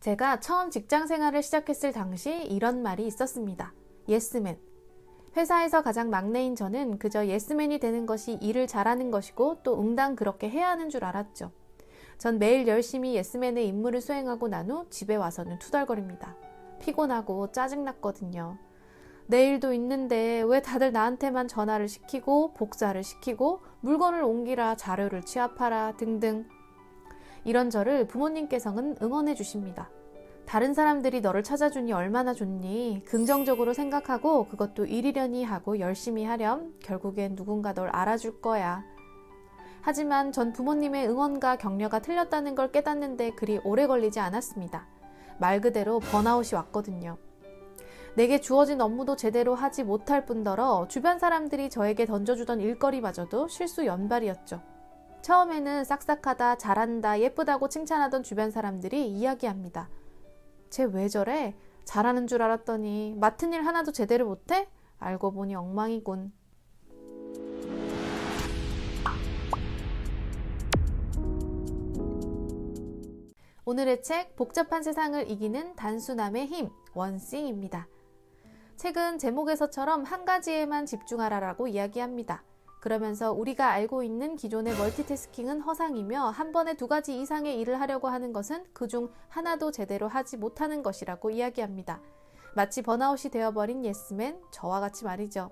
제가 처음 직장 생활을 시작했을 당시 이런 말이 있었습니다. 예스맨. 회사에서 가장 막내인 저는 그저 예스맨이 되는 것이 일을 잘하는 것이고 또 응당 그렇게 해야 하는 줄 알았죠. 전 매일 열심히 예스맨의 임무를 수행하고 난 후 집에 와서는 투덜거립니다. 피곤하고 짜증났거든요. 내일도 있는데 왜 다들 나한테만 전화를 시키고 복사를 시키고 물건을 옮기라 자료를 취합하라 등등 이런 저를 부모님께서는 응원해 주십니다. 다른 사람들이 너를 찾아주니 얼마나 좋니? 긍정적으로 생각하고 그것도 일이려니 하고 열심히 하렴. 결국엔 누군가 널 알아줄 거야. 하지만 전 부모님의 응원과 격려가 틀렸다는 걸 깨닫는데 그리 오래 걸리지 않았습니다. 말 그대로 번아웃이 왔거든요. 내게 주어진 업무도 제대로 하지 못할 뿐더러 주변 사람들이 저에게 던져주던 일거리마저도 실수 연발이었죠. 처음에는 싹싹하다, 잘한다, 예쁘다고 칭찬하던 주변 사람들이 이야기합니다. 쟤 왜 저래? 잘하는 줄 알았더니 맡은 일 하나도 제대로 못해? 알고 보니 엉망이군. 오늘의 책 복잡한 세상을 이기는 단순함의 힘 원싱입니다. 책은 제목에서처럼 한 가지에만 집중하라라고 이야기합니다. 그러면서 우리가 알고 있는 기존의 멀티태스킹은 허상이며 한 번에 두 가지 이상의 일을 하려고 하는 것은 그중 하나도 제대로 하지 못하는 것이라고 이야기합니다. 마치 번아웃이 되어버린 예스맨, 저와 같이 말이죠.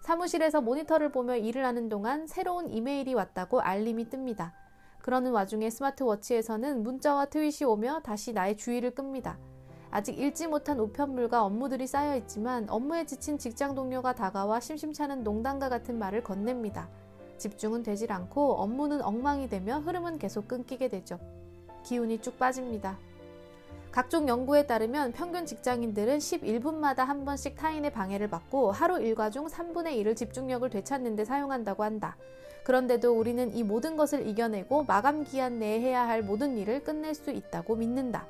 사무실에서 모니터를 보며 일을 하는 동안 새로운 이메일이 왔다고 알림이 뜹니다. 그러는 와중에 스마트워치에서는 문자와 트윗이 오며 다시 나의 주의를 끕니다. 아직 읽지 못한 우편물과 업무들이 쌓여 있지만 업무에 지친 직장 동료가 다가와 심심찮은 농담과 같은 말을 건넵니다. 집중은 되질 않고 업무는 엉망이 되며 흐름은 계속 끊기게 되죠. 기운이 쭉 빠집니다. 각종 연구에 따르면 평균 직장인들은 11분마다 한 번씩 타인의 방해를 받고 하루 일과 중 3분의 1을 집중력을 되찾는 데 사용한다고 한다. 그런데도 우리는 이 모든 것을 이겨내고 마감 기한 내에 해야 할 모든 일을 끝낼 수 있다고 믿는다.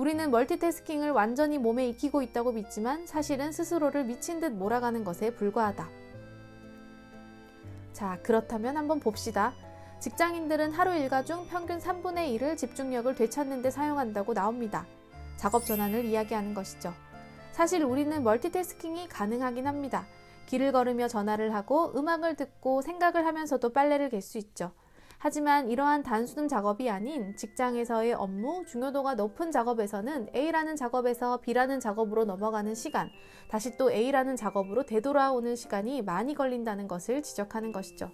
우리는 멀티태스킹을 완전히 몸에 익히고 있다고 믿지만 사실은 스스로를 미친 듯 몰아가는 것에 불과하다. 자, 그렇다면 한번 봅시다. 직장인들은 하루 일과 중 평균 3분의 1을 집중력을 되찾는 데 사용한다고 나옵니다. 작업 전환을 이야기하는 것이죠. 사실 우리는 멀티태스킹이 가능하긴 합니다. 길을 걸으며 전화를 하고 음악을 듣고 생각을 하면서도 빨래를 갤 수 있죠. 하지만 이러한 단순 작업이 아닌 직장에서의 업무, 중요도가 높은 작업에서는 A라는 작업에서 B라는 작업으로 넘어가는 시간, 다시 또 A라는 작업으로 되돌아오는 시간이 많이 걸린다는 것을 지적하는 것이죠.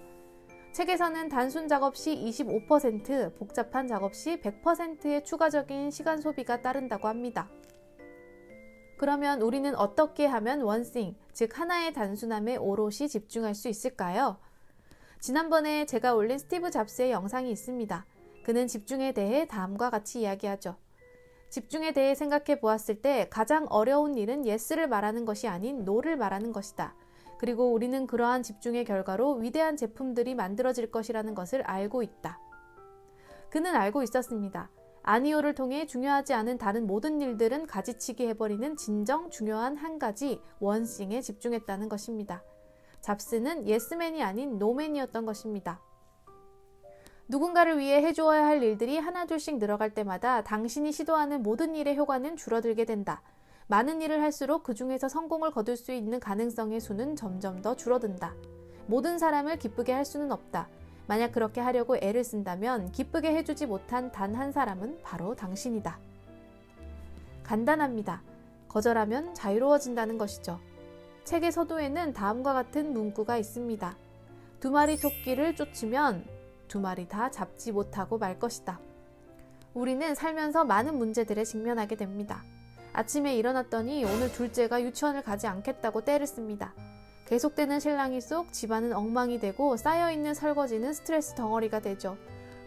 책에서는 단순 작업 시 25%, 복잡한 작업 시 100%의 추가적인 시간 소비가 따른다고 합니다. 그러면 우리는 어떻게 하면 원싱, 즉 하나의 단순함에 오롯이 집중할 수 있을까요? 지난번에 제가 올린 스티브 잡스의 영상이 있습니다. 그는 집중에 대해 다음과 같이 이야기하죠. 집중에 대해 생각해 보았을 때 가장 어려운 일은 예스를 말하는 것이 아닌 노를 말하는 것이다. 그리고 우리는 그러한 집중의 결과로 위대한 제품들이 만들어질 것이라는 것을 알고 있다. 그는 알고 있었습니다. 아니오를 통해 중요하지 않은 다른 모든 일들은 가지치기 해버리는 진정 중요한 한 가지 원싱에 집중했다는 것입니다. 잡스는 예스맨이 아닌 노맨이었던 것입니다. 누군가를 위해 해주어야 할 일들이 하나둘씩 늘어갈 때마다 당신이 시도하는 모든 일의 효과는 줄어들게 된다. 많은 일을 할수록 그 중에서 성공을 거둘 수 있는 가능성의 수는 점점 더 줄어든다. 모든 사람을 기쁘게 할 수는 없다. 만약 그렇게 하려고 애를 쓴다면 기쁘게 해주지 못한 단 한 사람은 바로 당신이다. 간단합니다. 거절하면 자유로워진다는 것이죠. 책의 서두에는 다음과 같은 문구가 있습니다. 두 마리 토끼를 쫓으면 두 마리 다 잡지 못하고 말 것이다. 우리는 살면서 많은 문제들에 직면하게 됩니다. 아침에 일어났더니 오늘 둘째가 유치원을 가지 않겠다고 떼를 씁니다. 계속되는 실랑이 속 집안은 엉망이 되고 쌓여있는 설거지는 스트레스 덩어리가 되죠.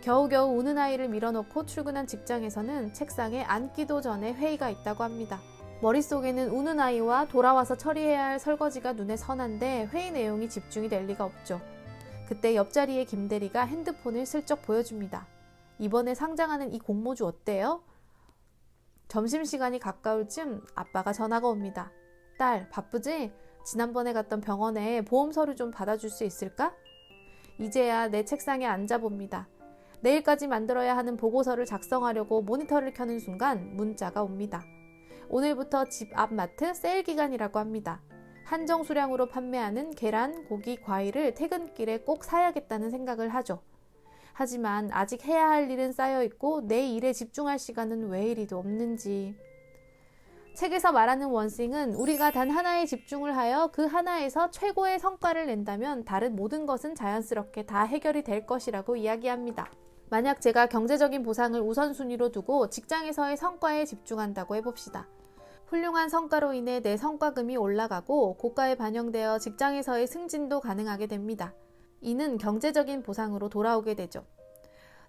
겨우겨우 우는 아이를 밀어놓고 출근한 직장에서는 책상에 앉기도 전에 회의가 있다고 합니다. 머릿속에는 우는 아이와 돌아와서 처리해야 할 설거지가 눈에 선한데 회의 내용이 집중이 될 리가 없죠. 그때 옆자리의 김대리가 핸드폰을 슬쩍 보여줍니다. 이번에 상장하는 이 공모주 어때요? 점심시간이 가까울 쯤 아빠가 전화가 옵니다. 딸, 바쁘지? 지난번에 갔던 병원에 보험 서류 좀 받아줄 수 있을까? 이제야 내 책상에 앉아봅니다. 내일까지 만들어야 하는 보고서를 작성하려고 모니터를 켜는 순간 문자가 옵니다. 오늘부터 집 앞 마트 세일 기간이라고 합니다. 한정 수량으로 판매하는 계란, 고기, 과일을 퇴근길에 꼭 사야겠다는 생각을 하죠. 하지만 아직 해야 할 일은 쌓여 있고 내 일에 집중할 시간은 왜 이리도 없는지. 책에서 말하는 원싱은 우리가 단 하나에 집중을 하여 그 하나에서 최고의 성과를 낸다면 다른 모든 것은 자연스럽게 다 해결이 될 것이라고 이야기합니다. 만약 제가 경제적인 보상을 우선순위로 두고 직장에서의 성과에 집중한다고 해봅시다. 훌륭한 성과로 인해 내 성과금이 올라가고 고가에 반영되어 직장에서의 승진도 가능하게 됩니다. 이는 경제적인 보상으로 돌아오게 되죠.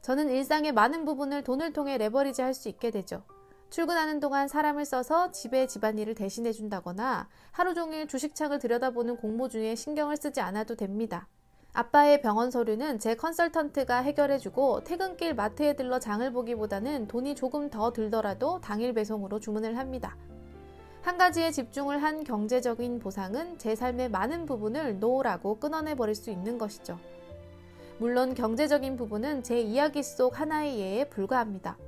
저는 일상의 많은 부분을 돈을 통해 레버리지 할 수 있게 되죠. 출근하는 동안 사람을 써서 집에 집안일을 대신해 준다거나 하루 종일 주식창을 들여다보는 공모 중에 신경을 쓰지 않아도 됩니다. 아빠의 병원 서류는 제 컨설턴트가 해결해주고 퇴근길 마트에 들러 장을 보기보다는 돈이 조금 더 들더라도 당일 배송으로 주문을 합니다. 한 가지에 집중을 한 경제적인 보상은 제 삶의 많은 부분을 노라고 끊어내 버릴 수 있는 것이죠. 물론 경제적인 부분은 제 이야기 속 하나의 예에 불과합니다.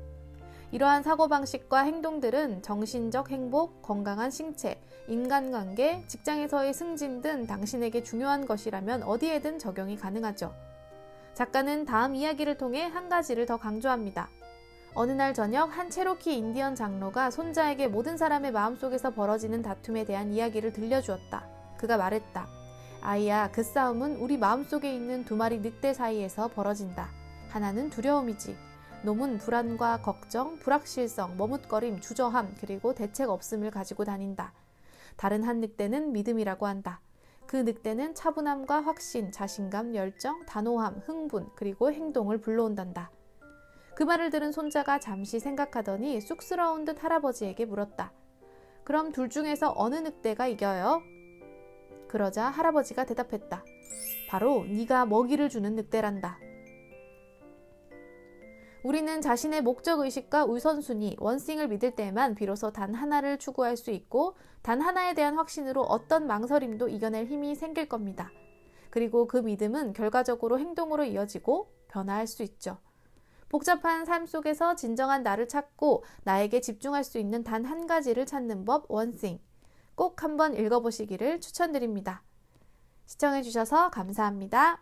이러한 사고방식과 행동들은 정신적 행복, 건강한 신체, 인간관계, 직장에서의 승진 등 당신에게 중요한 것이라면 어디에든 적용이 가능하죠. 작가는 다음 이야기를 통해 한 가지를 더 강조합니다. 어느 날 저녁 한 체로키 인디언 장로가 손자에게 모든 사람의 마음속에서 벌어지는 다툼에 대한 이야기를 들려주었다. 그가 말했다. 아이야, 그 싸움은 우리 마음속에 있는 두 마리 늑대 사이에서 벌어진다. 하나는 두려움이지. 놈은 불안과 걱정, 불확실성, 머뭇거림, 주저함, 그리고 대책 없음을 가지고 다닌다. 다른 한 늑대는 믿음이라고 한다. 그 늑대는 차분함과 확신, 자신감, 열정, 단호함, 흥분, 그리고 행동을 불러온단다. 그 말을 들은 손자가 잠시 생각하더니 쑥스러운 듯 할아버지에게 물었다. 그럼 둘 중에서 어느 늑대가 이겨요? 그러자 할아버지가 대답했다. 바로 네가 먹이를 주는 늑대란다. 우리는 자신의 목적 의식과 우선순위, 원싱을 믿을 때에만 비로소 단 하나를 추구할 수 있고 단 하나에 대한 확신으로 어떤 망설임도 이겨낼 힘이 생길 겁니다. 그리고 그 믿음은 결과적으로 행동으로 이어지고 변화할 수 있죠. 복잡한 삶 속에서 진정한 나를 찾고 나에게 집중할 수 있는 단 한 가지를 찾는 법 원싱. 꼭 한번 읽어보시기를 추천드립니다. 시청해주셔서 감사합니다.